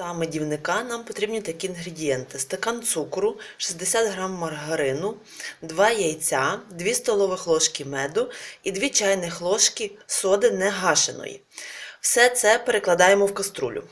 та медівника нам потрібні такі інгредієнти: стакан цукру, 60 г маргарину, 2 яйця, 2 столових ложки меду і 2 чайних ложки соди негашеної. Все це перекладаємо в каструлю.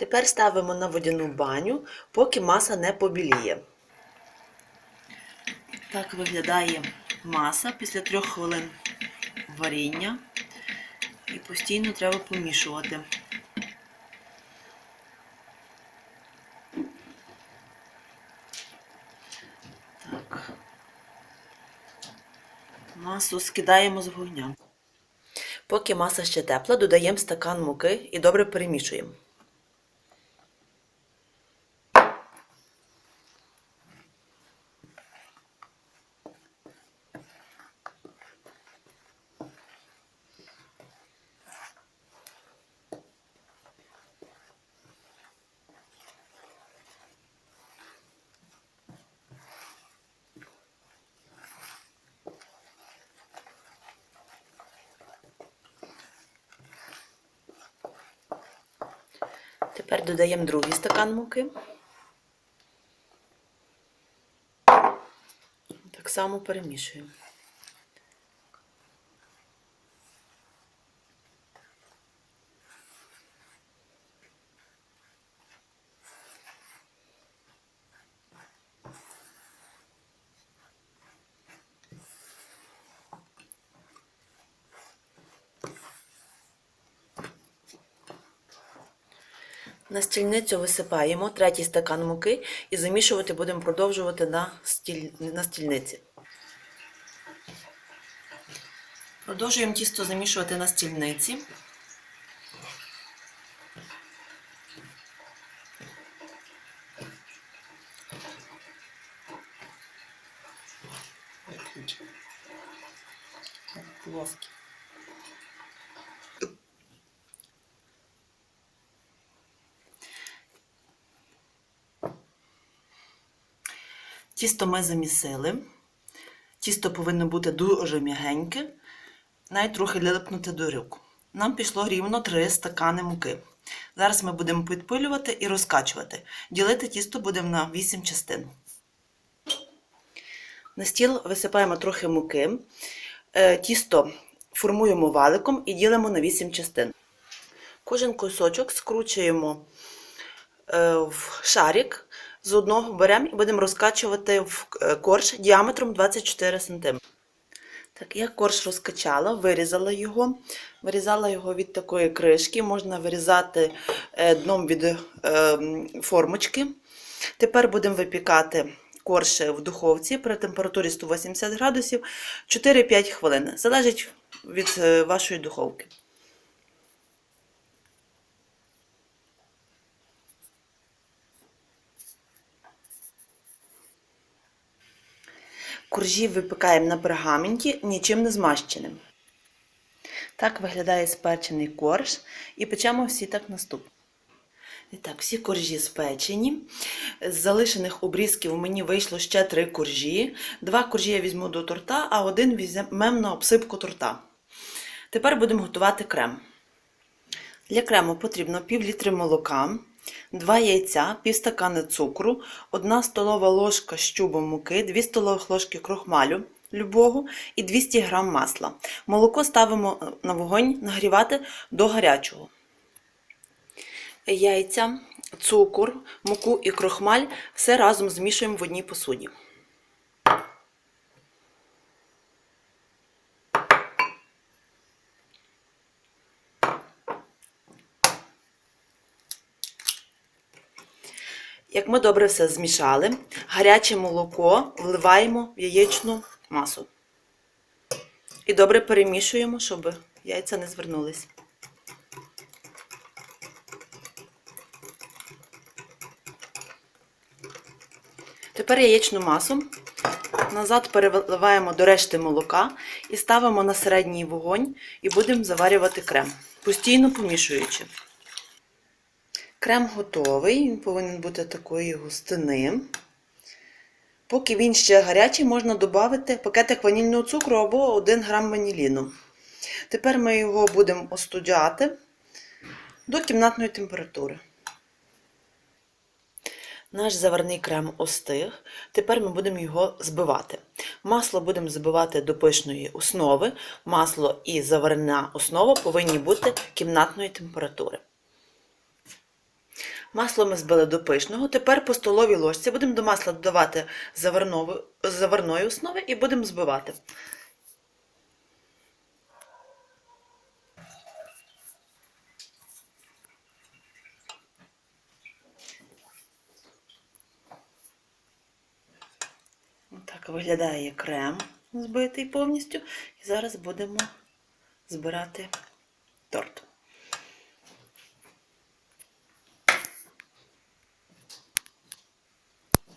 Тепер ставимо на водяну баню, поки маса не побіліє. Так виглядає маса після трьох хвилин варіння. І постійно треба помішувати. Так. Масу скидаємо з вогня. Поки маса ще тепла, додаємо стакан муки і добре перемішуємо. Тепер додаємо другий стакан муки. Так само перемішуємо. На стільницю висипаємо третій стакан муки і замішувати будемо продовжувати на, стіль... на стільниці. Продовжуємо тісто замішувати на стільниці. Плоскі. Тісто ми замісили. Тісто повинно бути дуже м'ягеньке, навіть трохи липнути до рук. Нам пішло рівно 3 стакани муки. Зараз ми будемо підпилювати і розкачувати. Ділити тісто будемо на 8 частин. На стіл висипаємо трохи муки. Е, Тісто формуємо валиком і ділимо на 8 частин. Кожен кусочок скручуємо е, в шарик. З одного беремо і будемо розкачувати в е, корж діаметром 24 см. Так, я корж розкачала, вирізала його. Вирізала його від такої кришки, можна вирізати е, дном від е, формочки. Тепер будемо випікати корж в духовці при температурі 180 градусів 4-5 хвилин. Залежить від вашої духовки. Коржі випікаємо на пергаменті, нічим не змащеним. Так виглядає спечений корж і печемо всі так наступно. І так, всі коржі спечені. З залишених обрізків мені вийшло ще три коржі. Два коржі я візьму до торта, а один візьмемо на обсипку торта. Тепер будемо готувати крем. Для крему потрібно пів літри молока, 2 яйця, півстакани цукру, 1 столова ложка щубу муки, 2 столових ложки крохмалю любого і 200 г масла. Молоко ставимо на вогонь нагрівати до гарячого. Яйця, цукор, муку і крохмаль все разом змішуємо в одній посуді. Як ми добре все змішали, гаряче молоко вливаємо в яєчну масу. І добре перемішуємо, щоб яйця не звернулись. Тепер яєчну масу назад переливаємо до решти молока і ставимо на середній вогонь і будемо заварювати крем, постійно помішуючи. Крем готовий, він повинен бути такої густини. Поки він ще гарячий, можна додати пакетик ванільного цукру або 1 грам ваніліну. Тепер ми його будемо остуджати до кімнатної температури. Наш заварний крем остиг. Тепер ми будемо його збивати. Масло будемо збивати до пишної основи. Масло і заварна основа повинні бути кімнатної температури. Масло ми збили до пишного. Тепер по столовій ложці будемо до масла додавати заварної основи і будемо збивати. Так виглядає крем збитий повністю. І зараз будемо збирати торт.